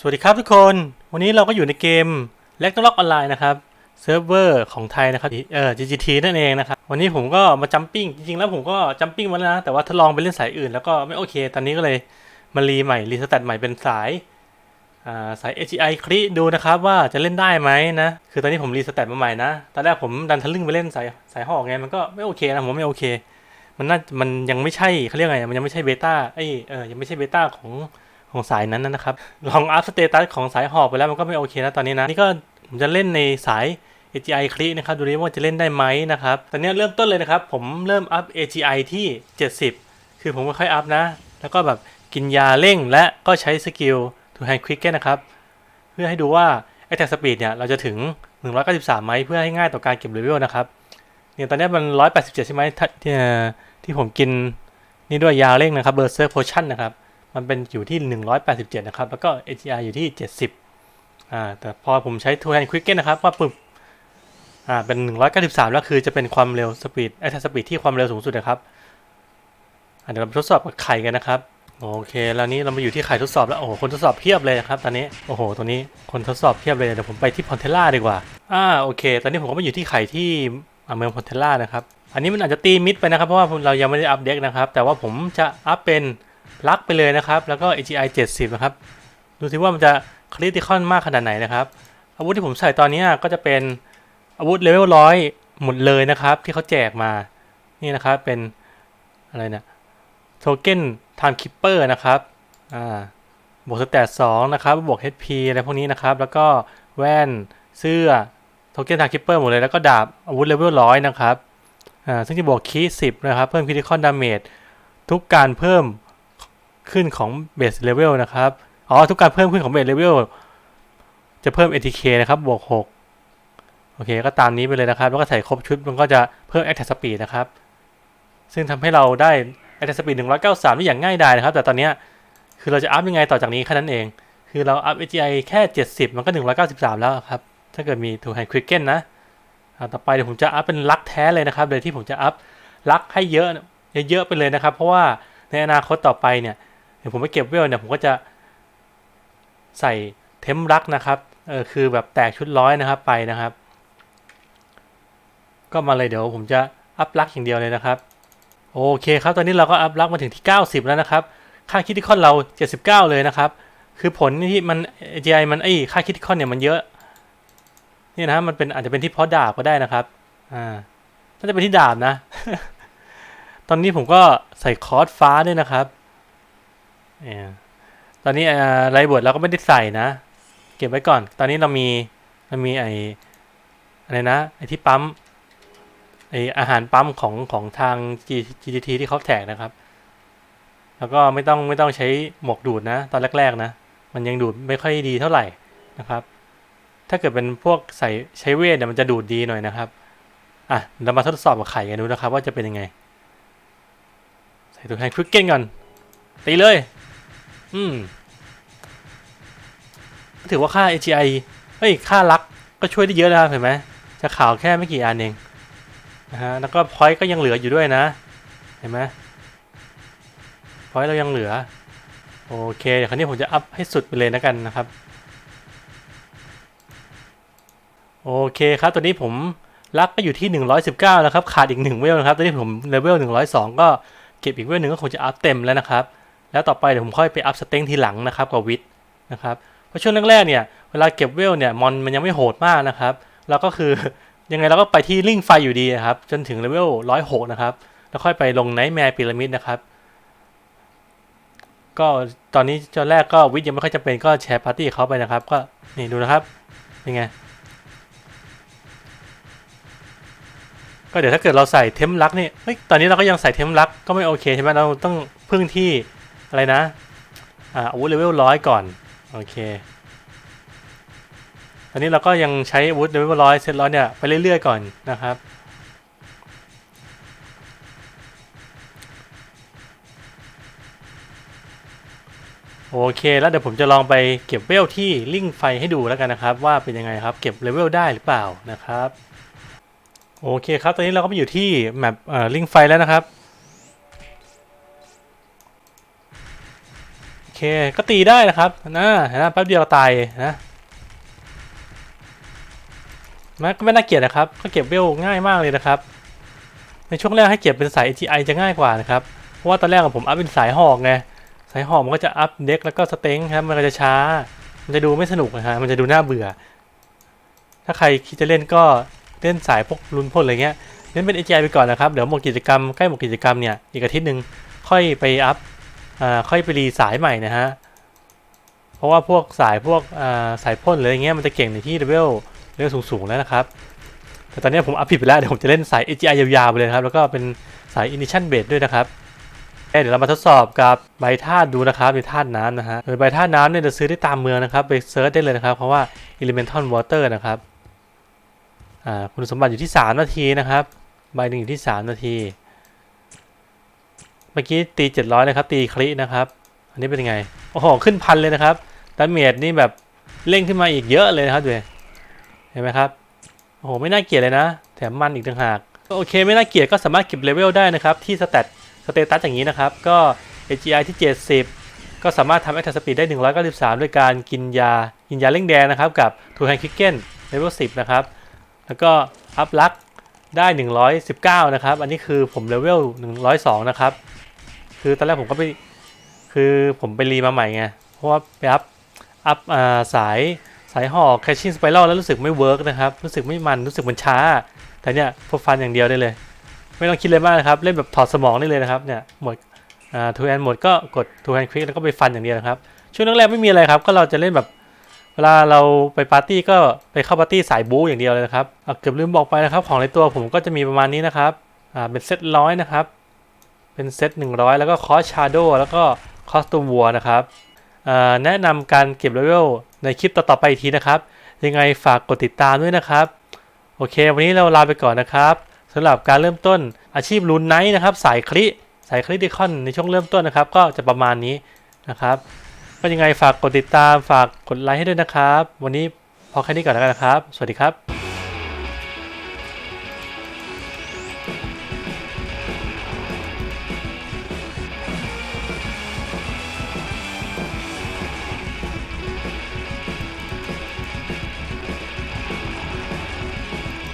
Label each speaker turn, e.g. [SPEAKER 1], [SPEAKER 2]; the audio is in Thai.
[SPEAKER 1] สวัสดีครับทุกคน วันนี้เราก็อยู่ในเกม l e g n o l o g ออนไลน์นะครับเซิร์ฟเวอร์ของไทยนะครับเอ่อ GGT นั่นเองนะครับ วันนี้ผมก็มาจัมปิ้ง จริงๆ แล้วผมก็จัมปิ้งมาแล้วนะ แต่ว่าทดลองไปเล่นสายอื่นแล้วก็ไม่โอเค ตอนนี้ก็เลยมารีใหม่ รีสแตทใหม่เป็นสายอ่าสาย AGI คลิดูนะครับ ว่าจะเล่นได้ไหมนะ คือตอนนี้ผมรีสแตทมาใหม่นะ ตอนแรกผมดันทะลึ่งไปเล่นสายสายหอกไง มันก็ไม่โอเคนะ ผมไม่โอเค มันน่า มันยังไม่ใช่เขาเรียกไง มันยังไม่ใช่เบต้า เอ้ย เออยังไม่ใช่เบต้าของ ของสายนั้นนะครับ ลองอัพสเตตัสของสายหอกไปแล้วมันก็ไม่โอเคนะตอนนี้นะ นี่ก็ผมจะเล่นในสาย AGI คลินะครับ ดูดิว่าจะเล่นได้ไหมนะครับ ตอนนี้เริ่มต้นเลยนะครับ ผมเริ่มอัพ AGI ที่ 70 คือผมไม่ค่อยอัพนะ แล้วก็แบบกินยาเร่งและก็ใช้สกิล to hand quick นะครับ เพื่อให้ดูว่า attack speed เนี่ย เราจะถึง 193 ไหมเพื่อให้ง่ายต่อการเก็บเลเวลนะครับ เนี่ยตอนนี้มัน 187 ใช่ไหมที่ที่ผมกินนี่ด้วยยาเร่งนะครับ Berserk Potion นะครับ มันเป็นอยู่ที่ 187 นะครับ แล้วก็ AGI อยู่ที่ 70อ่าแต่พอผมใช้ Two Hand Quicken นะครับว่าปึ๊บอ่าเป็น 193 แล้วคือจะเป็นความเร็วสปีดไอ้สปีดที่ความเร็วสูงสุดนะครับเดี๋ยวเราทดสอบกับไข่กันนะครับโอเค แล้วนี้เรามาอยู่ที่ไข่ทดสอบแล้วโอ้โหคนทดสอบเพียบเลยนะครับตอนนี้โอ้โหตัวนี้คนทดสอบเพียบเลยเดี๋ยวผมไปที่พอนเทล่าดีกว่าอ่าโอเค ตอนนี้ผมก็มาอยู่ที่ไข่ที่เมืองพอนเทล่านะครับอันนี้มันอาจจะตีมิดไปนะครับเพราะว่าเรายังไม่ได้อัปเดตนะครับแต่ว่าผมจะอัพเป็น ลักไปเลยนะครับ แล้วก็ AGI 70 นะครับ ดูสิว่ามันจะคริติคอนมากขนาดไหนนะครับ อาวุธที่ผมใส่ตอนนี้ก็จะเป็นอาวุธเลเวลร้อยหมดเลยนะครับ ที่เขาแจกมา นี่นะครับ เป็นอะไรเนี่ยโทเก้นไทม์คิปเปอร์นะครับ อ่า บวกสแตทสองนะครับ บวก HP อะไรพวกนี้นะครับ แล้วก็แว่น เสื้อ โทเก้นไทม์คิปเปอร์หมดเลย แล้วก็ดาบอาวุธเลเวลร้อยนะครับ อ่า ซึ่งจะบวกคีสิบนะครับ เพิ่มคริติคอนดาเมจทุกการเพิ่ม ขึ้นของเบสเลเวลนะครับ อ๋อ ทุกการเพิ่มขึ้นของเบสเลเวลจะเพิ่ม ATK นะครับบวก6โอเค ก็ตามนี้ไปเลยนะครับ แล้วก็ใส่ครบชุดมันก็จะเพิ่ม Attack Speed นะครับ ซึ่งทำให้เราได้ Attack Speed 193 ได้อย่างง่ายดายนะครับ แต่ตอนนี้คือเราจะอัพยังไงต่อจากนี้แค่นั้นเอง คือเราอัพ AGI แค่ 70 มันก็ 193 แล้วครับ ถ้าเกิดมี Two Hand Quicken นะต่อไปเดี๋ยวผมจะอัพเป็นลักแท้เลยนะครับโดยที่ผมจะอัพลักให้เยอะเยอะๆไปเลยนะครับ เพราะว่าในอนาคตต่อไปเนี่ย เดี๋ยวผมไปเก็บเวลเนี่ยผมก็จะใส่เทมรักนะครับเออคือแบบแตกชุดร้อยนะครับไปนะครับ ก็มาเลยเดี๋ยวผมจะอัพลักอย่างเดียวเลยนะครับ โอเคครับ ตอนนี้เราก็อัพลักมาถึงที่ 90 แล้วนะครับ ค่าคิดที่คอนเรา 79 เลยนะครับ คือผลที่มัน AGI มันไอ้ค่าคิดที่คอนเนี่ยมันเยอะนี่นะมันเป็นอาจจะเป็นที่เพราะดาบก็ได้นะครับอ่าน่าจะเป็นที่ดาบนะ ตอนนี้ผมก็ใส่คอร์สฟ้าด้วยนะครับ ตอนนี้ไรเบิร์ดเราก็ไม่ได้ใส่นะ เก็บไว้ก่อน ตอนนี้เรามีเรามีไออะไรนะไอที่ปั๊มไออาหารปั๊มของของทาง GGT ที่เขาแจกนะครับ แล้วก็ไม่ต้องไม่ต้องใช้หมวกดูดนะ ตอนแรก ๆ นะ มันยังดูดไม่ค่อยดีเท่าไหร่นะครับ ถ้าเกิดเป็นพวกใส่ใช้เวทเนี่ยมันจะดูดดีหน่อยนะครับอะเรามาทดสอบกับไข่กันดูนะครับ ว่าจะเป็นยังไง ใส่ตัวแทนควิกเก้นก่อนตีเลย อืม ถือว่าค่า AGI เอ้ย ค่าลักก็ช่วยได้เยอะนะครับเห็นไหมจะข่าวแค่ไม่กี่อันเองนะฮะแล้วก็พอยต์ก็ยังเหลืออยู่ด้วยนะ เห็นไหมพอยต์เรายังเหลือ โอเค เดี๋ยวคราวนี้ผมจะอัพให้สุดไปเลยนะกันนะครับ โอเคครับ ตัวนี้ผมลักก็อยู่ที่ 119แล้วครับ ขาดอีก 1 เวลนะครับ ตอนนี้ผมเลเวล 102 ก็เก็บอีกเวลหนึ่งก็คงจะอัพเต็มแล้วนะครับ แล้วต่อไปเดี๋ยวผมค่อยไปอัพสเต็งทีหลังนะครับกับวิทนะครับเพราะช่วงแรกๆเนี่ยเวลาเก็บเวลเนี่ยมอนมันยังไม่โหดมากนะครับแล้วก็คือยังไงเราก็ไปที่ลิงไฟอยู่ดีนะครับจนถึงเลเวล106นะครับแล้วค่อยไปลงไนท์แมร์พีระมิดนะครับ ก็ตอนนี้ตอนแรกก็วิทยังไม่ค่อยจำเป็นก็แชร์ปาร์ตี้เขาไปนะครับ ก็นี่ดูนะครับยังไงก็เดี๋ยวถ้าเกิดเราใส่เทมลักนี่เฮ้ยตอนนี้เราก็ยังใส่เทมลักก็ไม่โอเคใช่ไหมเราต้องพึ่งที่ อะไรนะอ่าอาวุธเลเวลร้อยก่อน โอเค ตอนนี้เราก็ยังใช้อาวุธเลเวลร้อยเซตร้อยเนี่ย ไปเรื่อยๆก่อนนะครับ โอเค แล้วเดี๋ยวผมจะลองไปเก็บเวลที่ลิงไฟให้ดูแล้วกันนะครับ ว่าเป็นยังไงครับ เก็บเลเวลได้หรือเปล่านะครับ โอเคครับ ตอนนี้เราก็มาอยู่ที่แมปลิงไฟแล้วนะครับ เคเค ก็ตีได้นะครับนะนไหมแป๊บเดียวตายนะมันก็ไม่น่าเกลียดนะครับ ก็เก็บเวลง่ายมากเลยนะครับ ในช่วงแรกให้เก็บเป็นสาย ATI จะง่ายกว่านะครับ เพราะว่าตอนแรกของผมอัพเป็นสายหอกไง สายหอกมันก็จะอัพเด็กแล้วก็สเต็งครับ มันก็จะช้า มันจะดูไม่สนุกนะฮะ มันจะดูน่าเบื่อ ถ้าใครคิดจะเล่นก็เล่นสายพวกลุนพ่นอะไรเงี้ย เล่นเป็น ATI ไปก่อนนะครับ เดี๋ยวหมดกิจกรรมใกล้หมดกิจกรรมเนี่ยอีกอาทิตย์หนึ่งค่อยไปอัพ อ่าค่อยไปรีสายใหม่นะฮะ เพราะว่าพวกสายพวกอ่าสายพ่นหรืออะไรเงี้ยมันจะเก่งในที่เลเวลเลเวลสูงๆแล้วนะครับ แต่ตอนนี้ผมอัพผิดไปแล้วเดี๋ยวผมจะเล่นสาย AGI ยาวๆไปเลยครับ แล้วก็เป็นสาย Ignition Base ด้วยนะครับเเดี๋ยวเรามาทดสอบกับใบธาตุดูนะครับในธาตุน้ำนะฮะโดยใบธาตุน้ำเนี่ยจะซื้อได้ตามเมืองนะครับ ไปเซิร์ชได้เลยนะครับ เพราะว่า Elemental Water นะครับอ่าคุณสมบัติอยู่ที่ 3 นาทีนะครับ ใบหนึ่งอยู่ที่ 3 นาที มื่อกี้ตี700เลยครับ ตีคลินะครับ อันนี้เป็นยังไง โอ้โห ขึ้นพันเลยนะครับ ดาเมจนี่แบบเร่งขึ้นมาอีกเยอะเลยนะครับดูเห็นไหมครับ โอ้โห ไม่น่าเกลียดเลยนะ แถมมันอีกต่างหาก โอเค ไม่น่าเกลียดก็สามารถเก็บเลเวลได้นะครับ ที่สเตตสเตตัสอย่างนี้นะครับ ก็ AGI ที่ 70 ก็สามารถทำ Attack Speed ได้ 193 ด้วยการกินยา กินยาเร่งแดงนะครับ กับทูแฮนคิกเก้นเลเวล10 นะครับ แล้วก็อัพลักได้ 119 นะครับ อันนี้คือผมเลเวล 102 นะครับ คือตอนแรกผมก็ไปคือผมไปรีมาใหม่ไง เพราะว่าไปอัพอัพอ่าสายสายหอ Catching Spiral แล้วรู้สึกไม่เวิร์กนะครับ รู้สึกไม่มันรู้สึกมันช้า แต่เนี่ยพวกฟันอย่างเดียวได้เลย ไม่ต้องคิดเลยมากนะครับ เล่นแบบถอดสมองได้เลยนะครับเนี่ยหมดอ่าทูแอนหมดก็กดทูแอนคลิกแล้วก็ไปฟันอย่างเดียวนะครับ ช่วงแรกๆไม่มีอะไรครับ ก็เราจะเล่นแบบเวลาเราไปปาร์ตี้ก็ไปเข้าปาร์ตี้สายบู๊อย่างเดียวเลยนะครับอะเกือบลืมบอกไปนะครับ ของในตัวผมก็จะมีประมาณนี้นะครับอ่าเป็นเซตร้อยนะครับ เป็นเซต100 แล้วก็คอสชาโดแล้วก็คอสตูมวัวนะครับแนะนำการเก็บเลเวลในคลิปต่อๆไปอีกทีนะครับ ยังไงฝากกดติดตามด้วยนะครับ โอเค วันนี้เราลาไปก่อนนะครับสำหรับการเริ่มต้นอาชีพรูนไนท์นะครับ สายคลิสายคลิดิคอนในช่วงเริ่มต้นนะครับ ก็จะประมาณนี้นะครับก็ยังไงฝากกดติดตามฝากกดไลค์ให้ด้วยนะครับ วันนี้พอแค่นี้ก่อนแล้วกันนะครับ สวัสดีครับ